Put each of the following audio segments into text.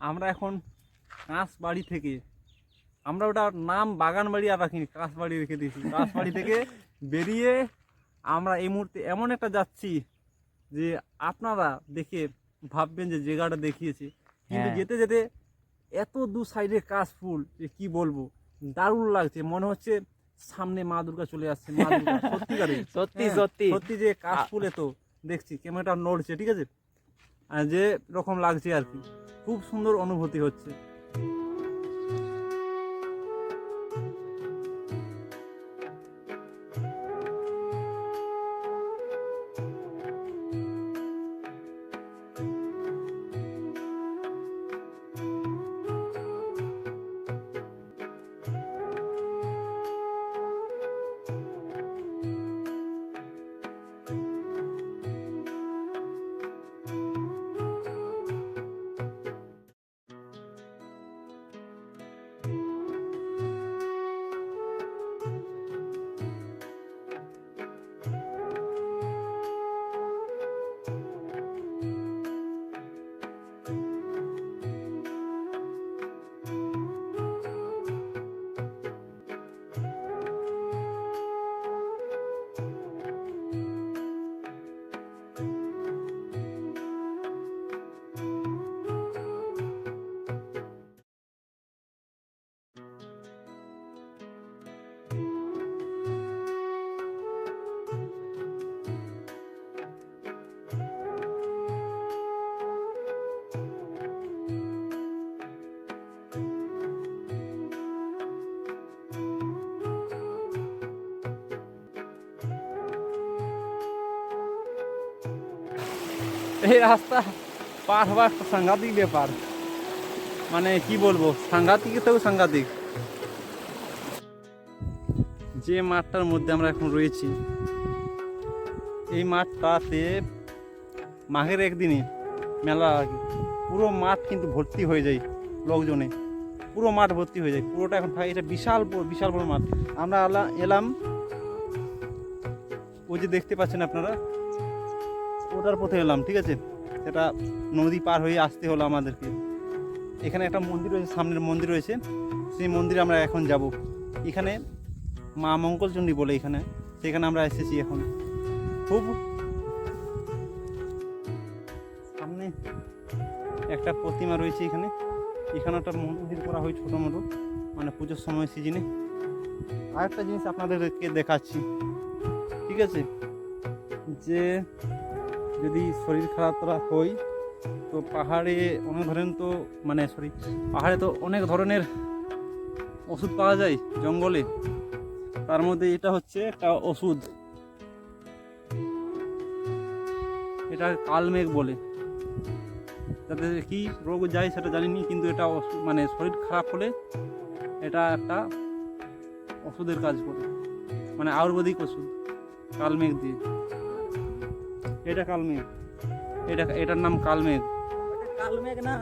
আমরা এখন কাঁচ বাড়ি থেকে আমরা ওটা নাম বাগান বাড়ি আর রাখিনি কাঁচ বাড়ি রেখে দিয়েছি। কাঁচ বাড়ি থেকে বেরিয়ে আমরা এই মুহূর্তে এমন একটা যাচ্ছি যে আপনারা দেখে ভাববেন যে জায়গাটা দেখিয়েছে। কিন্তু হ্যাঁ। যেতে যেতে এত দু সাইডে কাশ ফুল যে কি বলব দারুণ লাগছে। মনে হচ্ছে সামনে মা দুর্গা চলে আসছে মা দুর্গা। সত্যিকারে সত্যি হ্যাঁ, সত্যি। সত্যি যে কাশ ফুলে তো দেখছি ক্যামেরাটা নড়ছে ঠিক আছে? যে রকম লাগছে আর কি। খুব সুন্দর অনুভূতি হচ্ছে। এই রাস্তা পার হওয়া একটা সাংঘাতিক ব্যাপার। মানে কি বলব, সাংঘাতিক থেকেও সাংঘাতিক। যে মাঠটার মধ্যে আমরা এখন রয়েছি, এই মাঠটাতে মাঘের একদিনে মেলা লাগে পুরো মাঠ কিন্তু ভর্তি হয়ে যায় লোকজনে। পুরো মাঠ ভর্তি হয়ে যায়, পুরোটা এখন ফাঁকা। এটা বিশাল বিশাল বড় মাঠ। আমরা এলাম। ওই যে দেখতে পাচ্ছেন আপনারা ওটার পথে এলাম, ঠিক আছে? সেটা নদী পার হয়ে আসতে হলো আমাদেরকে। এখানে একটা মন্দির রয়েছে, সামনের মন্দির রয়েছে। সেই মন্দিরে আমরা এখন যাব। এখানে মা মঙ্গলচণ্ডী বলে এখানে। সেখানে আমরা এসেছি এখন। খুব সামনে একটা প্রতিমা রয়েছে এখানে। এখানে একটা মন্দির করা হয় ছোটো মোটো মানে পুজোর সময় সিজনে। আরেকটা জিনিস আপনাদেরকে দেখাচ্ছি, ঠিক আছে? যে যদি শরীর খারাপ তোরা হয় তো পাহাড়ে অনেক ধরনের তো মানে সরি পাহাড়ে তো অনেক ধরনের ওষুধ পাওয়া যায় জঙ্গলে। তার মধ্যে এটা হচ্ছে একটা ওষুধ। এটা কালমেঘ বলে। যাতে কি রোগ যায় সেটা জানিনি, কিন্তু এটা মানে শরীর খারাপ হলে এটা একটা ওষুধের কাজ করে। মানে আয়ুর্বেদিক ওষুধ কালমেঘ দিয়ে। এটা কালমেঘ। এটা এটার নাম কালমেঘ। কালমেঘ না।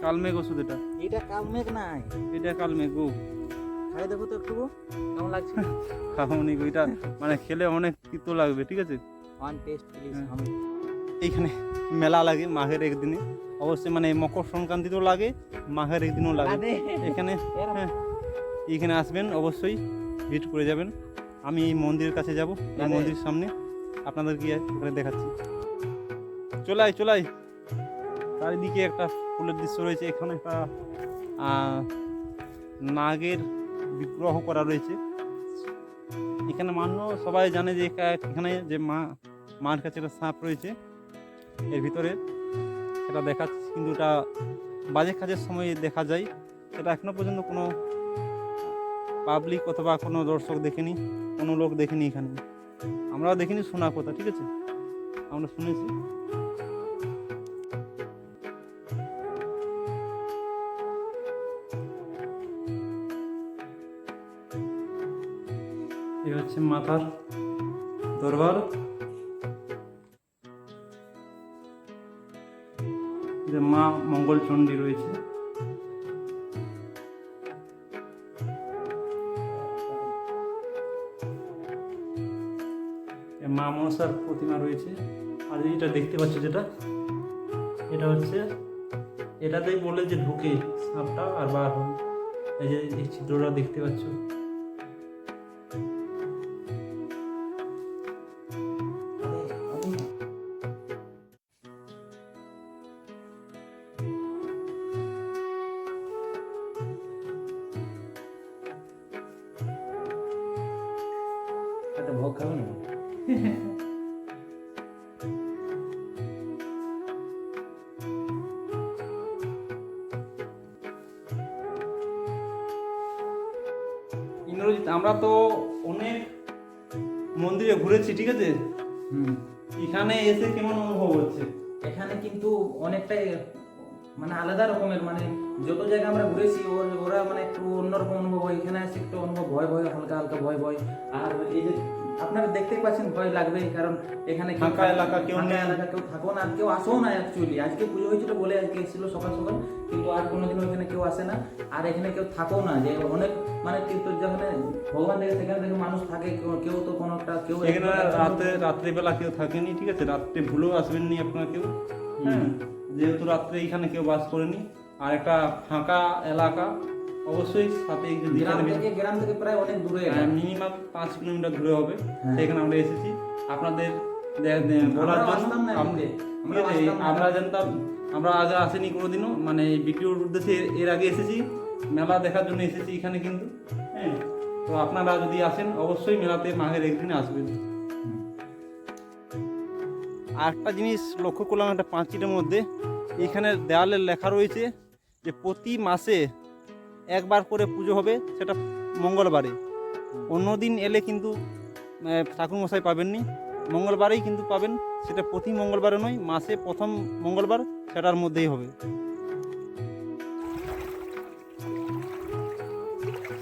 কালমেঘ ওষুধ এটা। এটা কালমেঘ নাই। এটা কালমেঘ ও খাই দেখো তো একটু কেমন লাগছে? খাওনি গো, এটা মানে খেলে অনেক তিতো লাগবে ঠিক আছে? One test please. আমি। এইখানে মেলা লাগে মাঘের একদিনে। অবশ্যই মানে মকর সংক্রান্তিতেও লাগে মাঘের একদিনও লাগে। আরে, এখানে হ্যাঁ আসবেন অবশ্যই ভিট করে যাবেন। আমি এই মন্দিরের কাছে যাব এই। মন্দিরের সামনে। আপনাদের গিয়ে এখানে দেখাচ্ছি। চলাই চলাই। চারিদিকে একটা ফুলের দৃশ্য রয়েছে। এখানে একটা নাগের বিগ্রহ করা রয়েছে। এখানে মান্য সবাই জানে যে এখানে যে মা, মার কাছে একটা সাপ রয়েছে। এর ভিতরে সেটা দেখাচ্ছি, কিন্তু এটা বাজে কাজের সময় দেখা যায়। সেটা এখনও পর্যন্ত কোনো পাবলিক অথবা কোনো দর্শক দেখেনি, কোনো লোক দেখেনি এখানে। আমরাও দেখিনি শোনা কথা, ঠিক আছে? আমরা শুনেছি। এই হচ্ছে মাথার দরবার। যে মা মঙ্গলচণ্ডী রয়েছে। মা মনসার প্রতিমা রয়েছে। আর এইটা দেখতে পাচ্ছ যেটা, এটা হচ্ছে এটাতেই বলে যে ঢুকে সাপটা আর বার হয় এই যে এই ছিদ্রটা দেখতে পাচ্ছ। ভোগ খাবে না? ইন্দ্রজিৎ আমরা তো অনেক মন্দিরে ঘুরেছি ঠিক আছে? এখানে এসে কেমন অনুভব হচ্ছে? এখানে কিন্তু অনেকটাই মানে আলাদা রকমের মানে যত জায়গা আমরা ঘুরেছি ওরা মানে একটু অন্যরকম অনুভব হয়। এখানে এসে একটু অনুভব ভয় ভয় হালকা হালকা ভয় ভয়। আর এই যে আপনারা দেখতেই পাচ্ছেন ভয় লাগবেই কারণ এখানে ফাঁকা এলাকা, কেউ ফাঁকা। এলাকা কেউ থাকো না কেউ আসেও না অ্যাকচুয়ালি আজকে পুজো হয়েছিল বলে আজকে এসেছিল সকাল সকাল কিন্তু আর কোনোদিনও এখানে কেউ আসে না আর এখানে কেউ থাকো না। যে অনেক মানে কিন্তু যেখানে ভগবান দেখে সেখানে দেখে মানুষ থাকে কেউ- কেউ তো কোনো একটা কেউ এখানে রাতে রাত্রিবেলা কেউ থাকেনি ঠিক আছে? রাত্রে ভুলেও আসবেননি আপনারা কেউ হ্যাঁ? যেহেতু রাত্রে এখানে কেউ বাস করেনি আর একটা ফাঁকা এলাকা অবশ্যই সাথে গ্রাম থেকে গ্রাম থেকে প্রায় অনেক দূরে মিনিমাম পাঁচ কিলোমিটার দূরে হবে। হ্যাঁ। সেখানে আমরা এসেছি। আপনাদের বলার জন্য। আমরা জানতাম আমরা আগে আসেনি কোনোদিনও। মানে ভিডিওর উদ্দেশ্যে এর- আগে এসেছি। মেলা দেখার জন্য এসেছি এখানে কিন্তু। হ্যাঁ তো আপনারা যদি আসেন অবশ্যই মেলাতে মাঘের একদিন আসবেন। আর একটা জিনিস লক্ষ্য করলাম একটা পাঁচিটের মধ্যে। এখানে দেওয়ালে লেখা রয়েছে যে প্রতি মাসে একবার করে পুজো হবে সেটা মঙ্গলবারে অন্য দিন এলে কিন্তু আহ, ঠাকুর মশাই পাবেননি মঙ্গলবারেই কিন্তু পাবেন সেটা প্রতি মঙ্গলবারে নয় মাসে প্রথম মঙ্গলবার সেটার মধ্যেই হবে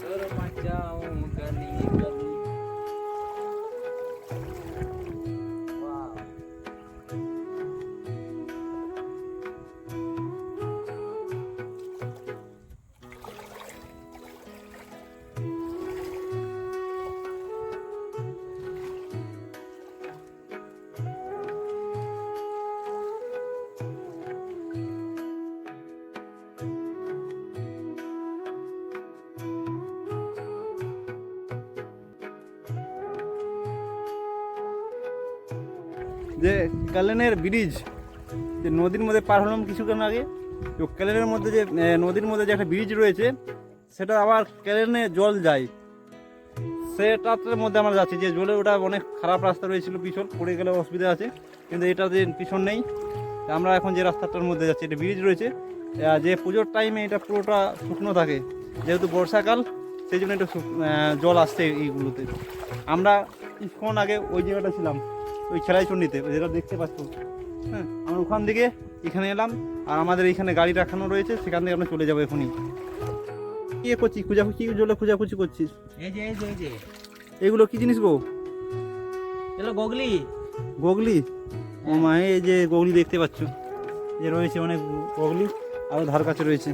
सर मचाऊं गली गली যে কালেনের ব্রিজ, যে নদীর মধ্যে পার হলাম কিছুক্ষণ আগে, তো ক্যালেনের মধ্যে যে নদীর মধ্যে যে একটা ব্রিজ রয়েছে, সেটা আবার ক্যালেনে জল যায়। সেটার মধ্যে আমরা যাচ্ছি, যে জলে ওটা অনেক খারাপ রাস্তা রয়েছিল পিছন, পড়ে গেলে অসুবিধা আছে, কিন্তু এটাতে পিছন নেই। আমরা এখন যে রাস্তাটার মধ্যে যাচ্ছি, এটা ব্রিজ রয়েছে। যে পুজোর টাইমে এটা পুরোটা শুকনো থাকে, যেহেতু বর্ষাকাল, সেই জন্য একটু জল আসছে এইগুলোতে আমরা কিছুক্ষণ আগে ওই জায়গাটা ছিলাম। ওই খেলাই চণ্ডীতে যেটা দেখতে পাচ্ছ। হ্যাঁ আমরা ওখান থেকে এখানে এলাম আর আমাদের এইখানে গাড়ি রাখানো রয়েছে সেখান থেকে আমরা চলে যাব এখনই। কি করছিস? খুঁজাখুচি জলে খুঁজাখুচি করছিস? এই যে এই যে এই যে। এগুলো কি জিনিস গো? এলো গগলি। গগলি? ও মা এই যে গগলি দেখতে পাচ্ছ। যে রয়েছে অনেক গগলি আরও ধার কাছে রয়েছে।